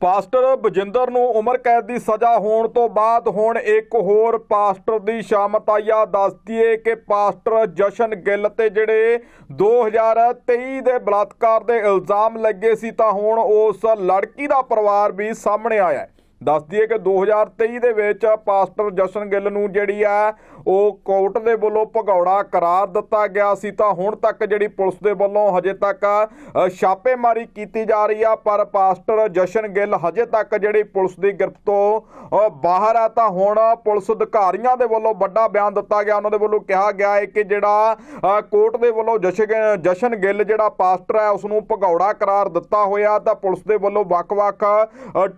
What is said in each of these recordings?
Pastor Bajinder ਨੂੰ ਉਮਰ ਕੈਦ ਦੀ ਸਜ਼ਾ ਹੋਣ ਤੋਂ ਬਾਅਦ ਹੁਣ ਇੱਕ ਹੋਰ ਪਾਸਟਰ ਦੀ ਸ਼ਾਮਤ ਆਇਆ ਦੱਸਦੀਏ ਕਿ ਪਾਸਟਰ ਜਸ਼ਨ ਗਿੱਲ ਤੇ ਜਿਹੜੇ 2023 ਦੇ ਬਲਾਤਕਾਰ ਦੇ ਇਲਜ਼ਾਮ ਲੱਗੇ ਸੀ ਤਾਂ ਹੁਣ ਉਸ ਲੜਕੀ ਦਾ ਪਰਿਵਾਰ ਵੀ ਸਾਹਮਣੇ ਆਇਆ ਹੈ। ਦੱਸ ਦਈਏ ਕਿ 2023 ਦੇ ਵਿੱਚ ਪਾਸਟਰ ਜਸ਼ਨ ਗਿੱਲ ਨੂੰ ਜਿਹੜੀ ਆ, ਉਹ ਕੋਰਟ ਦੇ ਵੱਲੋਂ ਭਗੌੜਾ ਕਰਾਰ ਦਿੱਤਾ ਗਿਆ ਸੀ। ਤਾਂ ਹੁਣ ਤੱਕ ਜਿਹੜੀ ਪੁਲਿਸ ਦੇ ਵੱਲੋਂ ਹਜੇ ਤੱਕ ਛਾਪੇਮਾਰੀ ਕੀਤੀ ਜਾ ਰਹੀ ਆ, ਪਰ ਪਾਸਟਰ ਜਸ਼ਨ ਗਿੱਲ ਹਜੇ ਤੱਕ ਜਿਹੜੀ ਪੁਲਿਸ ਦੀ ਗ੍ਰਿਫਤ ਤੋਂ ਬਾਹਰ ਆ। ਤਾਂ ਹੁਣ ਪੁਲਿਸ ਅਧਿਕਾਰੀਆਂ ਦੇ ਵੱਲੋਂ ਵੱਡਾ ਬਿਆਨ ਦਿੱਤਾ ਗਿਆ। ਉਹਨਾਂ ਦੇ ਵੱਲੋਂ ਕਿਹਾ ਗਿਆ ਹੈ ਕਿ ਜਿਹੜਾ ਕੋਰਟ ਦੇ ਵੱਲੋਂ ਜਸ਼ਨ ਜਸ਼ਨ ਗਿੱਲ ਜਿਹੜਾ ਪਾਸਟਰ ਹੈ ਉਸ ਨੂੰ ਭਗੌੜਾ ਕਰਾਰ ਦਿੱਤਾ ਹੋਇਆ। ਤਾਂ ਪੁਲਿਸ ਦੇ ਵੱਲੋਂ ਵੱਖ-ਵੱਖ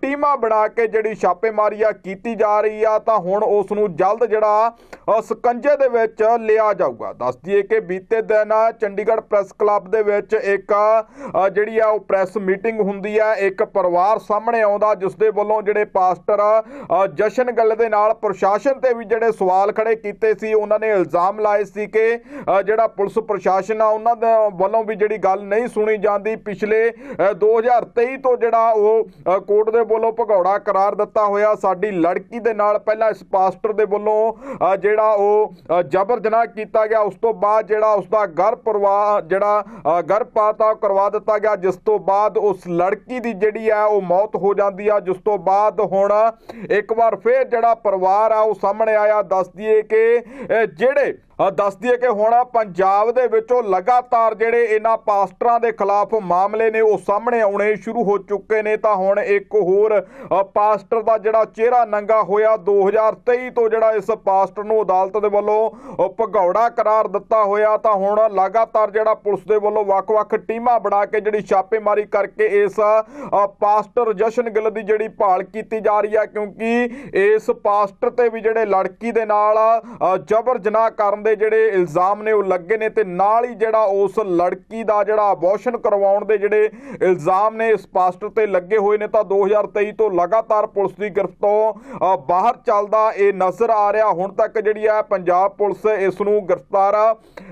ਟੀਮਾਂ ਬਣਾ ਕੇ ਜਿਹੜੀ ਛਾਪੇਮਾਰੀ ਆ ਕੀਤੀ ਜਾ ਰਹੀ ਆ ਤਾਂ ਹੁਣ ਉਸ ਨੂੰ ਜਲਦ ਜਿਹੜਾ ਸਕੰਜੇ ਦੇ ਵਿੱਚ ਲਿਆ ਜਾਊਗਾ। ਦੱਸ ਦਈਏ ਕਿ ਬੀਤੇ ਦਿਨ ਚੰਡੀਗੜ੍ਹ ਪ੍ਰੈਸ ਕਲੱਬ ਦੇ ਵਿੱਚ ਇੱਕ ਜਿਹੜੀ ਆ ਉਹ ਪ੍ਰੈਸ ਮੀਟਿੰਗ ਹੁੰਦੀ ਆ ਇੱਕ ਪਰਿਵਾਰ ਸਾਹਮਣੇ ਆਉਂਦਾ ਜਿਸ ਦੇ ਵੱਲੋਂ ਜਿਹੜੇ ਪਾਸਟਰ ਜਸ਼ਨ ਗੱਲ ਦੇ ਨਾਲ ਪ੍ਰਸ਼ਾਸਨ ਤੇ ਵੀ ਜਿਹੜੇ ਸਵਾਲ ਖੜੇ ਕੀਤੇ ਸੀ ਉਹਨਾਂ ਨੇ ਇਲਜ਼ਾਮ ਲਾਏ ਸੀ ਕਿ ਜਿਹੜਾ ਪੁਲਿਸ ਪ੍ਰਸ਼ਾਸਨ ਆ ਉਹਨਾਂ ਦੇ ਵੱਲੋਂ ਵੀ ਜਿਹੜੀ ਗੱਲ ਨਹੀਂ ਸੁਣੀ ਜਾਂਦੀ। ਪਿਛਲੇ ਅ, 2023 ਤੋਂ ਜਿਹੜਾ ਉਹ ਕੋਰਟ ਦੇ ਵੱਲੋਂ ਭਗੌੜਾ ਕਰਾ ਕਰਾਰ ਦਿੱਤਾ ਹੋਇਆ। ਸਾਡੀ ਲੜਕੀ ਦੇ ਨਾਲ ਪਹਿਲਾਂ ਇਸ ਪਾਸਟਰ ਦੇ ਵੱਲੋਂ ਜਿਹੜਾ ਉਹ ਜਬਰ ਜਨਾਹ ਕੀਤਾ ਗਿਆ। ਉਸ ਤੋਂ ਬਾਅਦ ਜਿਹੜਾ ਉਸ ਦਾ ਘਰ ਪਰਿਵਾਰ ਜਿਹੜਾ ਅ, ਗਰਭਪਾਤ ਆ ਉਹ ਕਰਵਾ ਦਿੱਤਾ ਗਿਆ ਜਿਸ ਤੋਂ ਬਾਅਦ ਉਸ ਲੜਕੀ ਦੀ ਜਿਹੜੀ ਆ ਉਹ ਮੌਤ ਹੋ ਜਾਂਦੀ ਆ। ਜਿਸ ਤੋਂ ਬਾਅਦ ਹੁਣ ਇੱਕ ਵਾਰ ਫੇਰ ਜਿਹੜਾ ਪਰਿਵਾਰ ਆ ਉਹ ਸਾਹਮਣੇ ਆਇਆ। ਦੱਸ ਦਈਏ ਕਿ ਜਿਹੜੇ ਦੱਸ ਦਈਏ ਕਿ ਹੁਣ ਪੰਜਾਬ ਦੇ ਵਿੱਚੋਂ ਲਗਾਤਾਰ ਜਿਹੜੇ ਇਹਨਾਂ ਪਾਸਟਰਾਂ ਦੇ ਖਿਲਾਫ ਮਾਮਲੇ ਨੇ ਉਹ ਸਾਹਮਣੇ ਆਉਣੇ ਸ਼ੁਰੂ ਹੋ ਚੁੱਕੇ ਨੇ, ਤਾਂ ਹੁਣ ਇੱਕ ਹੋਰ ਪਾਸਟਰ ਦਾ ਜਿਹੜਾ ਚਿਹਰਾ ਨੰਗਾ ਹੋਇਆ 2023 ਤੋਂ ਜਿਹੜਾ ਇਸ ਪਾਸਟਰ ਨੂੰ ਅਦਾਲਤ ਦੇ ਵੱਲੋਂ ਭਗੌੜਾ ਕਰਾਰ ਦਿੱਤਾ ਹੋਇਆ, ਤਾਂ ਹੁਣ ਲਗਾਤਾਰ ਜਿਹੜਾ ਪੁਲਿਸ ਦੇ ਵੱਲੋਂ ਵੱਖ-ਵੱਖ ਟੀਮਾਂ ਬਣਾ ਕੇ ਜਿਹੜੀ ਛਾਪੇਮਾਰੀ ਕਰਕੇ ਇਸ ਪਾਸਟਰ ਜਸ਼ਨ ਗਿੱਲ ਦੀ ਜਿਹੜੀ ਭਾਲ ਕੀਤੀ ਜਾ ਰਹੀ ਹੈ, ਕਿਉਂਕਿ ਇਸ ਪਾਸਟਰ ਤੇ ਵੀ ਜਿਹੜੇ ਲੜਕੀ ਦੇ ਨਾਲ ਜਬਰ ਜਨਾਹ ਕਰਨ ਦੇ ਜਿਹੜੇ ਇਲਜ਼ਾਮ ਨੇ ਉਹ ਲੱਗੇ ਨੇ ਤੇ ਨਾਲ ਹੀ ਜਿਹੜਾ ਉਸ ਲੜਕੀ ਦਾ ਜਿਹੜਾ ਅਬੋਰਸ਼ਨ ਕਰਵਾਉਣ ਦੇ ਜਿਹੜੇ ਇਲਜ਼ਾਮ ਨੇ ਇਸ ਪਾਸਟਰ ਤੇ ਲੱਗੇ ਹੋਏ ਨੇ ਤਾਂ 2023 ਤੋਂ ਲਗਾਤਾਰ ਪੁਲਿਸ ਦੀ ਗ੍ਰਿਫਤ ਤੋਂ ਬਾਹਰ ਚੱਲਦਾ ਇਹ ਨਜ਼ਰ ਆ ਰਿਹਾ। ਹੁਣ ਤੱਕ ਜਿਹੜੀ ਹੈ ਪੰਜਾਬ ਪੁਲਿਸ ਇਸ ਨੂੰ ਗ੍ਰਿਫਤਾਰ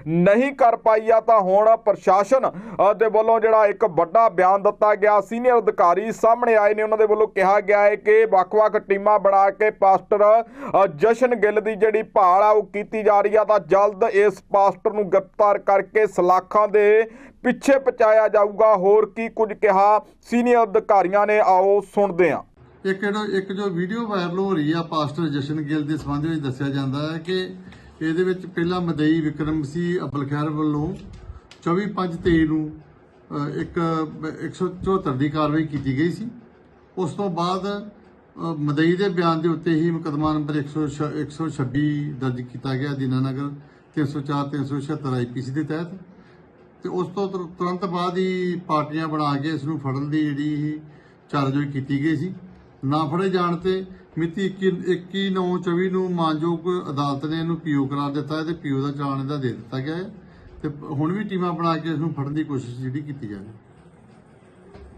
ਨਹੀਂ ਕਰ ਪਾਈ ਆ ਤਾਂ ਹੁਣ ਪ੍ਰਸ਼ਾਸਨ ਦੇ ਵੱਲੋਂ ਜਿਹੜਾ ਇੱਕ ਵੱਡਾ ਬਿਆਨ ਦਿੱਤਾ ਗਿਆ। ਸੀਨੀਅਰ ਅਧਿਕਾਰੀ ਸਾਹਮਣੇ ਆਏ ਨੇ। ਉਹਨਾਂ ਦੇ ਵੱਲੋਂ ਕਿਹਾ ਗਿਆ ਹੈ ਕਿ ਵੱਖ-ਵੱਖ ਟੀਮਾਂ ਬਣਾ ਕੇ ਪਾਸਟਰ ਜਸ਼ਨ ਗਿੱਲ ਦੀ ਜਿਹੜੀ ਭਾਲ ਆ ਉਹ ਕੀਤੀ ਜਾ ਰਹੀ ਆ। ਤਾਂ ਜਲਦ ਇਸ ਪਾਸਟਰ ਨੂੰ ਗ੍ਰਿਫਤਾਰ ਕਰਕੇ ਸਲਾਖਾਂ ਦੇ ਪਿੱਛੇ ਪਹੁੰਚਾਇਆ ਜਾਊਗਾ। ਹੋਰ ਕੀ ਕੁਝ ਕਿਹਾ ਸੀਨੀਅਰ ਅਧਿਕਾਰੀਆਂ ਨੇ ਆਓ ਸੁਣਦੇ ਹਾਂ। ਇੱਕ ਜਿਹੜਾ ਇੱਕ ਜੋ ਵੀਡੀਓ ਵਾਇਰਲ ਹੋ ਰਹੀ ਆ ਪਾਸਟਰ ਜਸ਼ਨ ਗਿੱਲ ਦੇ ਸੰਬੰਧ ਵਿੱਚ ਦੱਸਿਆ ਜਾਂਦਾ ਹੈ ਕਿ ਇਹਦੇ ਵਿੱਚ ਪਹਿਲਾਂ ਮਦਈ ਵਿਕਰਮ ਸੀ ਅਬਲ ਖੈਰ ਵੱਲੋਂ 24/5/23 ਨੂੰ ਅਹ, ਇੱਕ 174 ਦੀ ਕਾਰਵਾਈ ਕੀਤੀ ਗਈ ਸੀ। ਉਸ ਤੋਂ ਬਾਅਦ ਮਦਈ ਦੇ ਬਿਆਨ ਦੇ ਉੱਤੇ ਹੀ ਮੁਕੱਦਮਾ ਨੰਬਰ 126 126 ਦਰਜ ਕੀਤਾ ਗਿਆ ਦੀਨਾਨਗਰ 304 376 ਆਈਪੀਸੀ ਦੇ ਤਹਿਤ। ਤੇ ਉਸ ਤੋਂ ਤੁਰੰਤ ਬਾਅਦ ਹੀ ਪਾਰਟੀਆਂ ਬਣਾ ਕੇ ਇਸ ਨੂੰ ਫੜਨ ਦੀ ਜਿਹੜੀ ਚਾਰਜੋਈ ਕੀਤੀ ਗਈ ਸੀ। ਨਾ ਫੜੇ ਜਾਣ ਤੇ ਮਿਤੀ 21 9 24 ਨੂੰ ਮਾਨਯੋਗ ਅਦਾਲਤ ਨੇ ਇਹਨੂੰ ਪੀਓ ਕਰਾਰ ਦਿੱਤਾ ਹੈ ਤੇ ਪੀਓ ਦਾ ਚਲਾਨ ਇਹਦਾ ਦੇ ਦਿੱਤਾ ਗਿਆ ਹੈ। ਤੇ ਹੁਣ ਵੀ ਟੀਮਾਂ ਬਣਾ ਕੇ ਇਸ ਨੂੰ ਫੜਨ ਦੀ ਕੋਸ਼ਿਸ਼ ਜਿਹੜੀ ਕੀਤੀ ਜਾ ਰਹੀ ਹੈ।